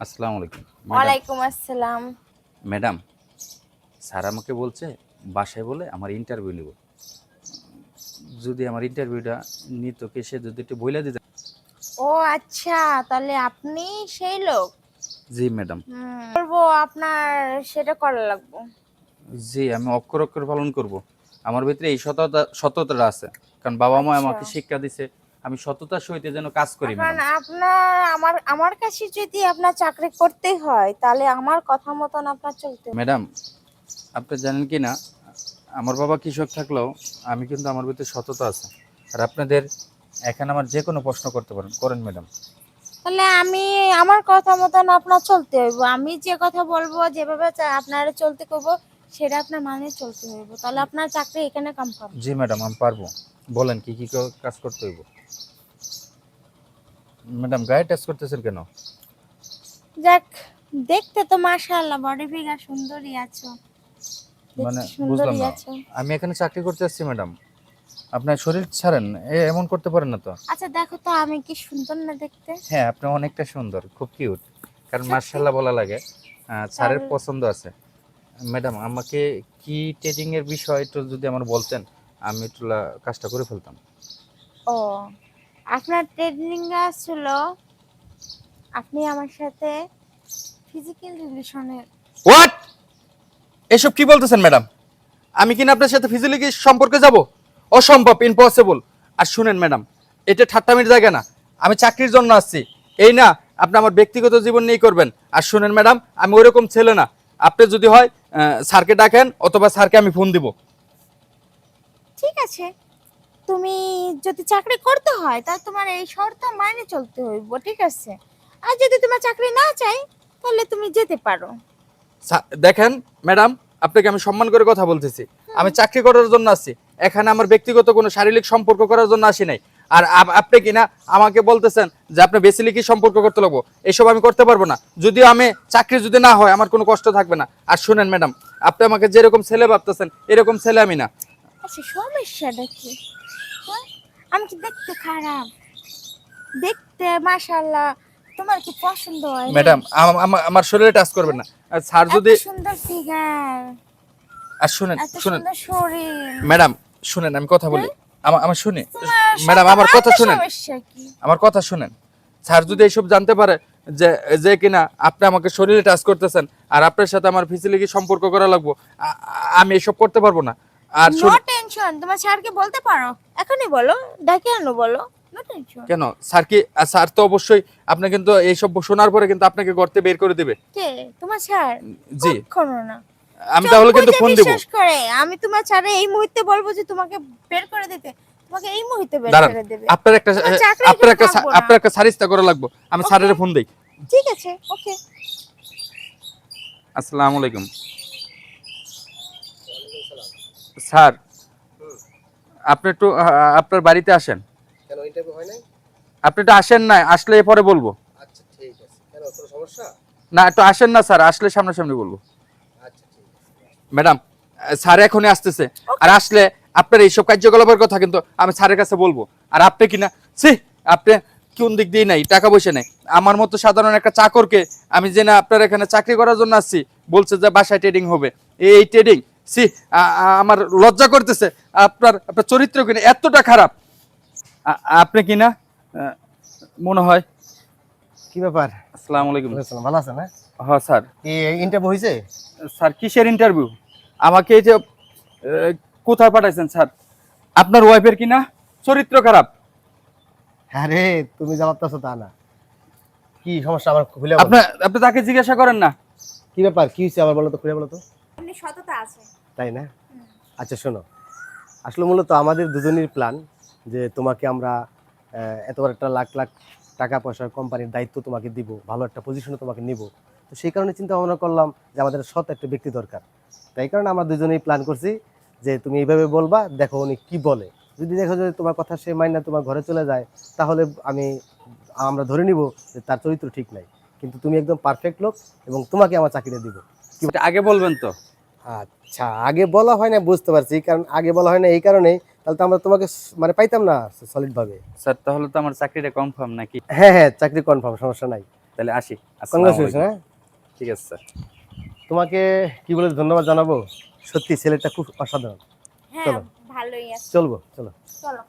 আসসালামু আলাইকুম। ওয়ালাইকুম আসসালাম। ম্যাডাম স্যার আমাকে বলছে বাসায় বলে আমার ইন্টারভিউ নেব। যদি আমার ইন্টারভিউটা নিত কে সে যদি একটু বইলা দিতে। ও আচ্ছা তাহলে আপনি সেই লোক? জি ম্যাডাম বলব আপনার সেটা করা লাগবে। জি আমি অক্ষর অক্ষর পালন করব। আমার ভিতরে এই সততা সততাটা আছে। কারণ বাবা মা আচ্ছা। আমাকে শিক্ষা দিছে। আমি সততার সহিত যেন কাজ করি আপনার আমার আমার কাছে যদি আপনার চাকরি করতে হয় তাহলে আমার কথা মতন আপনার চলতে ম্যাডাম আপনি জানেন কি না? আমার বাবা কৃষক থাকলেও আমি কিন্তু আমার ভিতরে সততা আছে। আর আপনাদের এখানে আমার যে কোনো প্রশ্ন করতে পারেন করেন ম্যাডাম। তাহলে আমি আমার কথা মতন আপনার চলতে হইব। আমি যে কথা বলব যেভাবে আপনারা চলতে করব সেটা আপনার মানে চলতে হইব। তাহলে আপনার চাকরি এখানে কনফার্ম। জি ম্যাডাম আমি পারব। বলেন কি ক- কাজ করতে হইব? ম্যাডাম গায়ে টেস্ট করতেছেন কেন? যাক দেখতে তো মাশাআল্লাহ বডি ফিগার সুন্দরই আছো। মানে বুঝলাম না। আমি এখানে চাকরি করতে আসছি ম্যাডাম। আপনার শরীর ছাড়েন এমন করতে পারেন না তো। আচ্ছা দেখো তো আমি কি সুন্দর না দেখতে? হ্যাঁ আপনি অনেকটা সুন্দর খুব কিউট কারণ? মার্শাল্লাহ বলা লাগে। স্যারের পছন্দ আছে। ম্যাডাম আমাকে কি ট্রেডিং এর বিষয় একটু যদি আমার বলতেন আমি একটু কাজটা করে ফেলতাম। ও আপনার ট্রেনিং ছিল আপনি আমার সাথে ফিজিক্যাল রিলেশনে হোয়াট এসব কি বলতেছেন ম্যাডাম আমি কিনা আপনার সাথে ফিজিক্যালি সম্পর্কে যাব? অসম্ভব ইম্পসিবল আর শুনেন ম্যাডাম এটা ঠাট্টামির জায়গা না। আমি চাকরির জন্য আসছি। এই না আপনি আমার ব্যক্তিগত জীবন নিয়েই করবেন। আর শুনেন ম্যাডাম আমি ওইরকম ছেলে না। আপনি যদি হয় স্যারকে ডাকেন অথবা স্যারকে আমি ফোন দিব। ঠিক আছে। তুমি যদি চাকরি করতে হয় তাহলে তোমার এই শর্ত মাইনে চলতে হইব ঠিক আছে? আর যদি তোমার চাকরি না চাই তাহলে তুমি যেতে পারো। দেখেন ম্যাডাম আপনাকে আমি সম্মান করে কথা বলতেছি। আমি চাকরি করার জন্য আসছি। এখানে আমার ব্যক্তিগত কোনো শারীরিক সম্পর্ক করার জন্য আসি নাই। আর আপ- আপনি কিনা আমাকে বলতেছেন যে আপনি বেসিলিকি সম্পর্ক করতে লাগবো? এসব আমি করতে পারব না। যদিও আমি চাকরি যদি না হয় আমার কোনো কষ্ট থাকবে না। আর শুনেন ম্যাডাম আপনি আমাকে যেরকম ছেলে ভাবতেছেন এরকম ছেলে আমি না। আচ্ছা সমস্যাটা কি? আমি কি দেখতে খারাপ? দেখতে মাশাআল্লাহ তোমার কি পছন্দ হয় ম্যাডাম আম- আম- আমার শরীরে টাচ করবেন না। আর স্যার যদি সুন্দর ফিগার আর শুনেন শুনেন। ম্যাডাম শুনেন আমি কথা বলি। আমার আমার শুনে। ম্যাডাম আমার কথা শুনেন। আমার কথা শুনেন। স্যার যদি এইসব জানতে পারে যে যে কিনা আপনি আমাকে শরীরে টাচ করতেছেন আর আপনার সাথে আমার ফিজিক্যালি সম্পর্ক করা লাগবো আমি এসব করতে পারব না। আর শুন- টেনশন তোমার স্যারকে বলতে পারো? এখনই বলো ডাকে আনো বলো। কেন? স্যার কি স্যার তো অবশ্যই আপনি কিন্তু এইসব শোনার পরে কিন্তু আপনাকে গর্তে বের করে দিবে। কে? তোমার স্যার? জি। কখনো না। আমি তাহলে কিন্তু ফোন দিব। বিশ্বাস করে। আমি তোমার স্যারে এই মুহূর্তে বলব যে তোমাকে বের করে দিতে। তোমাকে এই মুহূর্তে বের করে দেবে। আপনার একটা আপনার একটা আপনার একটা সারিস্তা করা লাগবো। আমি স্যারের ফোন দেই। ঠিক আছে ওকে। আসসালামু আলাইকুম। স্যার আপনি একটু আপনার বাড়িতে আসেন। কেন ইন্টারভিউ হয় নাই? আপনি একটু আসেন না আসলে পরে বলব। আচ্ছা ঠিক আছে। কেন কোনো সমস্যা? না একটু আসেন না স্যার আসলে সামনাসামনি বলব। আচ্ছা ঠিক আছে। ম্যাডাম স্যার এখনই আসতেছে। আর আসলে আপনার এইসব কার্যকলাপের কথা কিন্তু আমি স্যারের কাছে বলব। আর আপনি কি না সি আপনি কোন দিক দিয়ে নাই টাকা পয়সা নেই। আমার মতো সাধারণ একটা চাকরকে আমি যে না আপনার এখানে চাকরি করার জন্য আসছি বলছে যে বাসায় ট্রেডিং হবে। এই ট্রেডিং সি আমার লজ্জা করতেছে। আপনার আপনার চরিত্র কিনা এতটা খারাপ। আপনি কি না? মনে হয়। কি ব্যাপার? আসসালামু আলাইকুম। ভালো আছেন হ্যাঁ? স্যার। কি ইন্টারভিউ হয়েছে? স্যার কিসের ইন্টারভিউ আমাকে যে কোথায় পাঠাইছেন স্যার? আপনার ওয়াইফের কি না? চরিত্র খারাপ। আরে তুমি যা ভাবতেছো তা না। কি সমস্যা? আমার খুলে বলো। আপনার আপনি তাকে জিজ্ঞাসা করেন না। কি ব্যাপার? কি হয়েছে? আমার বলো তো খুলে বলো তো। আপনি সততা আছে। তাই না? আচ্ছা শোনো। আসলে মূলত আমাদের দুজনের প্ল্যান যে তোমাকে আমরা এত বড় একটা লাখ লাখ টাকা পয়সার কোম্পানির দায়িত্ব তোমাকে দিব, ভালো একটা পজিশনে তোমাকে নিব। তো সেই কারণে চিন্তা ভাবনা করলাম যে আমাদের সৎ একটা ব্যক্তি দরকার। তাই কারণে আমরা দুজনেই প্ল্যান করছি যে তুমি এইভাবে বলবা, দেখো উনি কি বলে। যদি দেখো যে তোমার কথা সে মাইনা তোমার ঘরে চলে যায়, তাহলে আমি, আমরা ধরে নিব যে তার চরিত্র ঠিক নাই। কিন্তু তুমি একদম পারফেক্ট লোক এবং তোমাকে আমার চাকরিটা দিব। আগে বলবেন তো। আচ্ছা আগে বলা হয় না বুঝতে পারছি কারণ আগে বলা হয় না এই কারণে তাহলে তো আমরা তোমাকে মানে পাইতাম না সলিড ভাবে স্যার তাহলে তো আমার চাকরিটা কনফার্ম নাকি? হ্যাঁ হ্যাঁ চাকরি কনফার্ম সমস্যা নাই। তাহলে আসি আলাইকুম। হ্যাঁ? ঠিক আছে স্যার। তোমাকে কি বলে ধন্যবাদ জানাব? সত্যি ছেলেটা খুব অসাধারণ। হ্যাঁ চলো। ভালোই আছে। চলবো চলো। চলো।